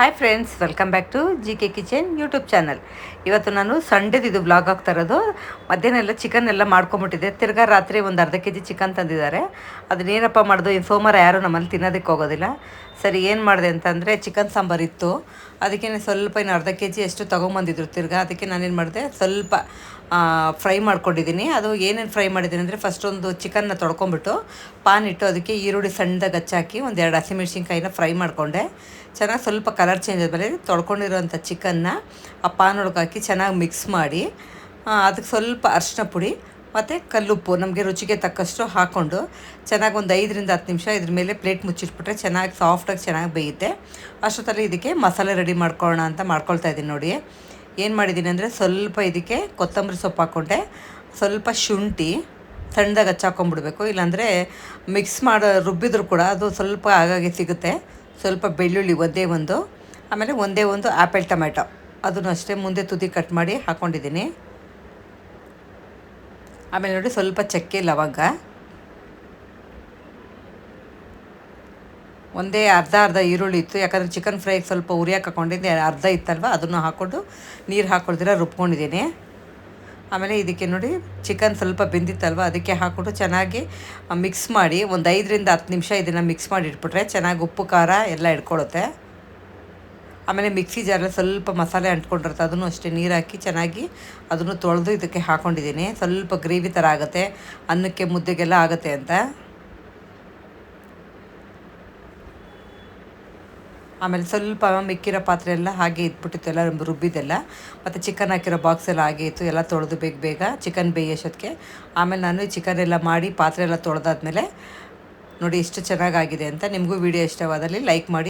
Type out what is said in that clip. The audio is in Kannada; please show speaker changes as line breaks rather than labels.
Hi friends welcome back to G K kitchen YouTube channel ಇವತ್ತು ನಾನು ಸಂಡೇದು ಇದು ಬ್ಲಾಗ್ ಆಗ್ತಾ ಇರೋದು. ಮಧ್ಯಾಹ್ನ ಎಲ್ಲ ಚಿಕನ್ ಎಲ್ಲ ಮಾಡ್ಕೊಂಬಿಟ್ಟಿದೆ ತಿರ್ಗಾ ರಾತ್ರಿ ಒಂದು ಅರ್ಧ ಕೆ ಜಿ ಚಿಕನ್ ತಂದಿದ್ದಾರೆ ಅದನ್ನೇನಪ್ಪ ಮಾಡೋದು ಇನ್ನು ಸೋಮವಾರ ಯಾರೂ ನಮ್ಮಲ್ಲಿ ತಿನ್ನೋದಕ್ಕೆ ಹೋಗೋದಿಲ್ಲ. ಸರಿ, ಏನು ಮಾಡಿದೆ ಅಂತಂದರೆ ಚಿಕನ್ ಸಾಂಬಾರು ಇತ್ತು. ಅದಕ್ಕೆ ಸ್ವಲ್ಪ ಇನ್ನು ಅರ್ಧ ಕೆ ಜಿ ಎಷ್ಟು ತೊಗೊಂಬಂದಿದ್ರು. ತಿರ್ಗಾ ಅದಕ್ಕೆ ನಾನೇನು ಮಾಡಿದೆ, ಸ್ವಲ್ಪ ಫ್ರೈ ಮಾಡ್ಕೊಂಡಿದ್ದೀನಿ. ಅದು ಏನೇನು ಫ್ರೈ ಮಾಡಿದ್ದೀನಿ ಅಂದರೆ ಫಸ್ಟ್ ಒಂದು ಚಿಕನ್ನ ತೊಳ್ಕೊಂಬಿಟ್ಟು ಪಾನ್ ಇಟ್ಟು ಅದಕ್ಕೆ ಈರುಳ್ಳಿ ಸಣ್ಣದಾಗಿ ಹಚ್ಚಾಕಿ ಒಂದೆರಡು ಎರಡು ಹಸಿಮೆಣ್ಸಿನ್ಕಾಯಿನ ಫ್ರೈ ಮಾಡಿಕೊಂಡೆ. ಚೆನ್ನಾಗಿ ಸ್ವಲ್ಪ ಕಲರ್ ಚೇಂಜ್ ಆದಮೇಲೆ ತೊಳ್ಕೊಂಡಿರೋಂಥ ಚಿಕನ್ನ ಆ ಪಾನೊಳಗೆ ಹಾಕಿ ಚೆನ್ನಾಗಿ ಮಿಕ್ಸ್ ಮಾಡಿ ಅದಕ್ಕೆ ಸ್ವಲ್ಪ ಅರಿಶಿನ ಪುಡಿ ಮತ್ತು ಕಲ್ಲುಪ್ಪು ನಮಗೆ ರುಚಿಗೆ ತಕ್ಕಷ್ಟು ಹಾಕ್ಕೊಂಡು ಚೆನ್ನಾಗಿ ಒಂದು ಐದರಿಂದ ಹತ್ತು ನಿಮಿಷ ಇದ್ರ ಮೇಲೆ ಪ್ಲೇಟ್ ಮುಚ್ಚಿಟ್ಬಿಟ್ರೆ ಚೆನ್ನಾಗಿ ಸಾಫ್ಟಾಗಿ ಚೆನ್ನಾಗಿ ಬೇಯುತ್ತೆ. ಅಷ್ಟೊತ್ತಲ್ಲಿ ಇದಕ್ಕೆ ಮಸಾಲೆ ರೆಡಿ ಮಾಡ್ಕೊಳ್ಳೋಣ ಅಂತ ಮಾಡ್ಕೊಳ್ತಾ ಇದ್ದೀನಿ ನೋಡಿ. ಏನು ಮಾಡಿದ್ದೀನಿ ಅಂದರೆ ಸ್ವಲ್ಪ ಇದಕ್ಕೆ ಕೊತ್ತಂಬರಿ ಸೊಪ್ಪು ಹಾಕ್ಕೊಂಡೆ, ಸ್ವಲ್ಪ ಶುಂಠಿ ಸಣ್ಣದಾಗಿ ಹಚ್ಚಾಕೊಂಡ್ಬಿಡ್ಬೇಕು ಇಲ್ಲಾಂದರೆ ಮಿಕ್ಸ್ ಮಾಡೋ ರುಬ್ಬಿದ್ರು ಕೂಡ ಅದು ಸ್ವಲ್ಪ ಆಗಾಗೆ ಸಿಗುತ್ತೆ. ಸ್ವಲ್ಪ ಬೆಳ್ಳುಳ್ಳಿ ಒಂದೇ ಒಂದು ಆಮೇಲೆ ಒಂದೇ ಒಂದು ಆ್ಯಪಲ್ ಟೊಮೆಟೊ. ಅದನ್ನು ಅಷ್ಟೇ ಮುಂದೆ ತುದಿ ಕಟ್ ಮಾಡಿ ಹಾಕ್ಕೊಂಡಿದ್ದೀನಿ ಆಮೇಲೆ ನೋಡಿ ಸ್ವಲ್ಪ ಚಕ್ಕೆ ಲವಂಗ. ಒಂದೇ ಅರ್ಧ ಅರ್ಧ ಈರುಳ್ಳಿ ಇತ್ತು. ಯಾಕಂದರೆ ಚಿಕನ್ ಫ್ರೈಗೆ ಸ್ವಲ್ಪ ಉರಿಯಾಕೆ ಹಾಕ್ಕೊಂಡಿದ್ದೆ ಅರ್ಧ ಇತ್ತಲ್ವ? ಅದನ್ನು ಹಾಕ್ಕೊಂಡು ನೀರು ಹಾಕ್ಕೊಳ್ದಿರ ರುಬ್ಕೊಂಡಿದ್ದೀನಿ. ಆಮೇಲೆ ಇದಕ್ಕೆ ನೋಡಿ ಚಿಕನ್ ಸ್ವಲ್ಪ ಬೆಂದಿತ್ತಲ್ವ? ಅದಕ್ಕೆ ಹಾಕ್ಕೊಂಡು ಚೆನ್ನಾಗಿ ಮಿಕ್ಸ್ ಮಾಡಿ ಒಂದು ಐದರಿಂದ ಹತ್ತು ನಿಮಿಷ ಇದನ್ನು ಮಿಕ್ಸ್ ಮಾಡಿ ಇಟ್ಬಿಟ್ರೆ ಚೆನ್ನಾಗಿ ಉಪ್ಪು, ಖಾರ ಎಲ್ಲ ಇಟ್ಕೊಳ್ಳುತ್ತೆ ಆಮೇಲೆ ಮಿಕ್ಸಿ ಜಾರಲ್ಲಿ ಸ್ವಲ್ಪ ಮಸಾಲೆ ಅಂಟ್ಕೊಂಡಿರುತ್ತೆ, ಅದನ್ನು ಅಷ್ಟೇ ನೀರು ಹಾಕಿ ಚೆನ್ನಾಗಿ ಅದನ್ನು ತೊಳೆದು ಇದಕ್ಕೆ ಹಾಕ್ಕೊಂಡಿದ್ದೀನಿ ಸ್ವಲ್ಪ ಗ್ರೇವಿ ಥರ ಆಗುತ್ತೆ, ಅನ್ನಕ್ಕೆ ಮುದ್ದೆಗೆಲ್ಲ ಆಗುತ್ತೆ ಅಂತ. ಆಮೇಲೆ ಸ್ವಲ್ಪ ಮಿಕ್ಕಿರೋ ಪಾತ್ರೆ ಎಲ್ಲ ಹಾಗೆ ಇದ್ಬಿಟ್ಟಿತ್ತು ಎಲ್ಲ ರುಬ್ಬಿದ್ದೆಲ್ಲ. ಮತ್ತು ಚಿಕನ್ ಹಾಕಿರೋ ಬಾಕ್ಸ್ ಎಲ್ಲ ಹಾಗೆ ಇತ್ತು, ಎಲ್ಲ ತೊಳೆದು ಬೇಗ ಬೇಗ ಚಿಕನ್ ಬೇಯೋಷ್ಟೊತ್ತಿಗೆ ಆಮೇಲೆ ನಾನು ಚಿಕನ್ ಎಲ್ಲ ಮಾಡಿ ಪಾತ್ರೆ ಎಲ್ಲ ತೊಳೆದಾದ್ಮೇಲೆ ನೋಡಿ ಎಷ್ಟು ಚೆನ್ನಾಗಾಗಿದೆ ಅಂತ. ನಿಮಗೂ ವಿಡಿಯೋ ಇಷ್ಟವಾದಲ್ಲಿ ಲೈಕ್ ಮಾಡಿ.